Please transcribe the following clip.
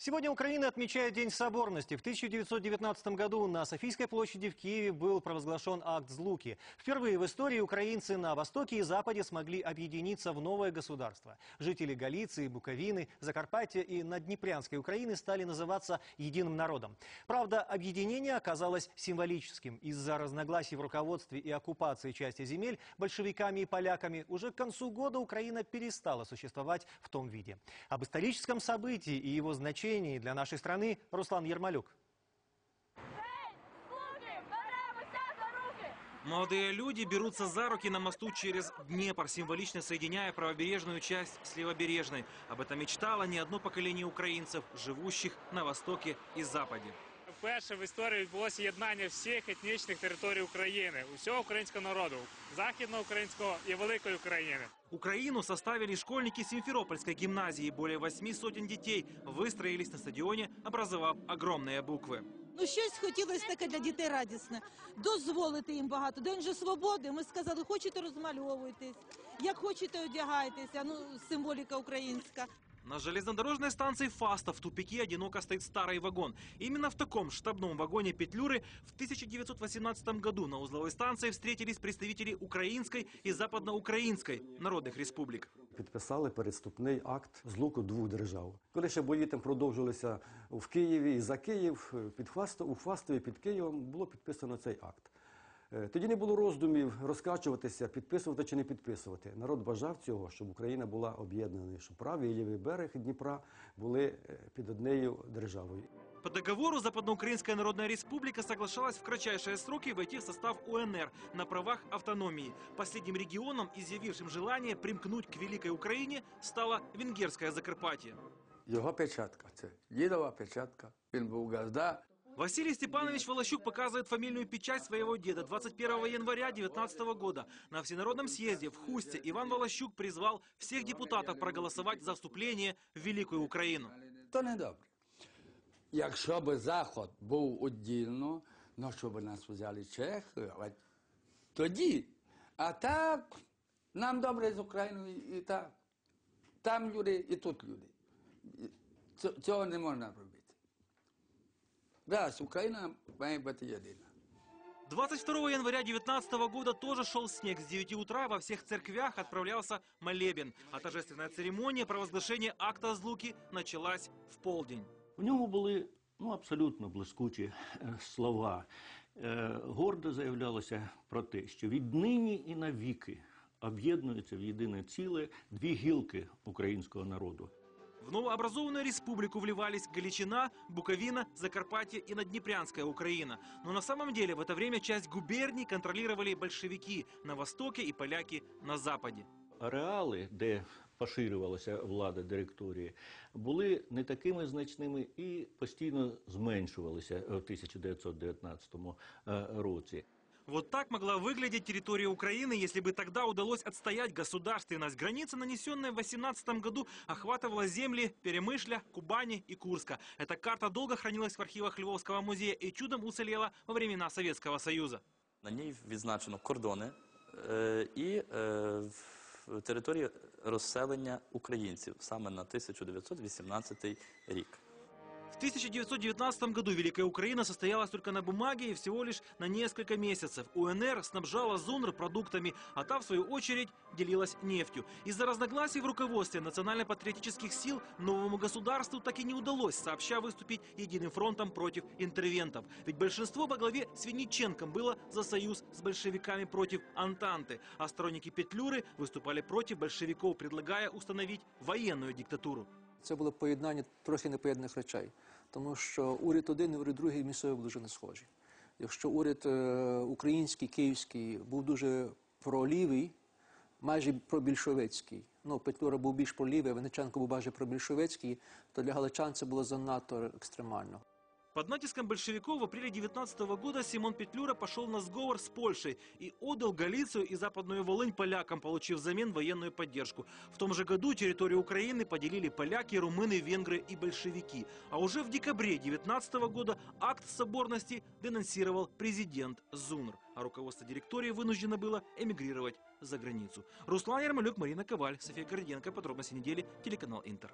Сегодня Украина отмечает День соборности. В 1919 году на Софийской площади в Киеве был провозглашен акт Злуки. Впервые в истории украинцы на Востоке и Западе смогли объединиться в новое государство. Жители Галиции, Буковины, Закарпатья и Наднепрянской Украины стали называться единым народом. Правда, объединение оказалось символическим. Из-за разногласий в руководстве и оккупации части земель большевиками и поляками уже к концу года Украина перестала существовать в том виде. Об историческом событии и его значении для нашей страны Руслан Ермолюк. Молодые люди берутся за руки на мосту через Днепр, символично соединяя правобережную часть с левобережной. Об этом мечтало не одно поколение украинцев, живущих на Востоке и Западе. Вперше в історії відбулося єднання всіх етнічних територій України, усього українського народу, західноукраїнського і великої України. Украину составили школьники Симферопольской гимназии. Более восьми сотен детей выстроились на стадионе, образовав огромные буквы. Ну, щось хотілося таке для дітей радісне. Дозволити їм багато. День же свободи. Ми сказали, хочете розмальовуйтесь, як хочете одягайтеся. Ну, символіка українська. На железнодорожной станции Фаста в тупике одиноко стоит старый вагон. Именно в таком штабном вагоне Петлюры в 1918 году на узловой станции встретились представители украинской и западноукраинской народных республик. Підписали переступний акт злуку двох держав. Коли ще бої там продовжилися в Києві і за Київ, під Хвасто, у Хвастові під Києвом було підписано цей акт. Е, Тоді не було роздумів розкачуватися, підписувати чи не підписувати. Народ бажав цього, щоб Україна була об'єднана, щоб правий і лівий берег Дніпра були е, під однією державою. По договору Западноукраинская Народная Республика соглашалась в кратчайшие сроки войти в состав УНР на правах автономии. Последним регионом, изъявившим желание примкнуть к Великой Украине, стало Венгерское Закарпатье. Його печатка. Це дідова печатка. Він був газда. Василий Степанович Волощук показывает фамильную печать своего деда 21 января 19 года. На Всенародном съезде в Хусте Иван Волощук призвал всех депутатов проголосовать за вступление в Великую Украину. То не добре. Якщо би Заход був віддільно, ну щоб нас взяли чехи, а тоді. А так, нам добре з Україною і так. Там люди, і тут люди. Ц- Цього не можна робити. Раз, Україна має бути єдина. 22 января 19 года тоже шел снег. С 9 утра во всех церквях отправлялся молебен. А торжественная церемония провозглашения акта Злуки началась в полдень. В ньому були ну, абсолютно блискучі е, слова. Е, Гордо заявлялося про те, що віднині і навіки об'єднуються в єдине ціле дві гілки українського народу. В новообразованную республику вливались Галичина, Буковина, Закарпатье и Наднепрянская Украина. Но на самом деле в это время часть губерний контролировали большевики на востоке и поляки на западе. Ареали, де поширювалася влада директорії, були не такими значними і постійно зменшувалися в 1919 е, році. Вот так могла выглядеть территория Украины, если бы тогда удалось отстоять государственность. Граница, нанесенная в 18 году, охватывала земли Перемышля, Кубани и Курска. Эта карта долго хранилась в архивах Львовского музея и чудом уцелела во времена Советского Союза. На ній відзначено кордони е, і е, в території розселення українців саме на 1918 рік. В 1919 году Великая Украина состоялась только на бумаге и всего лишь на несколько месяцев. УНР снабжала ЗУНР продуктами, а та, в свою очередь, делилась нефтью. Из-за разногласий в руководстве национально-патриотических сил новому государству так и не удалось сообща выступить единым фронтом против интервентов. Ведь большинство во главе с Винниченком было за союз с большевиками против Антанты, а сторонники Петлюры выступали против большевиков, предлагая установить военную диктатуру. Це було поєднання трохи непоєднаних речей, тому що уряд один і уряд другий місцево був дуже не схожі. Якщо уряд е, український, київський був дуже пролівий, майже пробільшовицький, ну, Петлюра був більш пролівий, а Вениченко був майже пробільшовицький, то для галичан це було занадто екстремально. Под натиском большевиков в апреле 19 года Симон Петлюра пошел на сговор с Польшей и отдал Галицию и Западную Волынь полякам, получив взамен военную поддержку. В том же году территорию Украины поделили поляки, румыны, венгры и большевики. А уже в декабре 19 года акт соборности денонсировал президент ЗУНР, а руководство директории вынуждено было эмигрировать за границу. Руслан Ярмолюк, Марина Коваль, София Горденко. Подробности недели, телеканал Интер.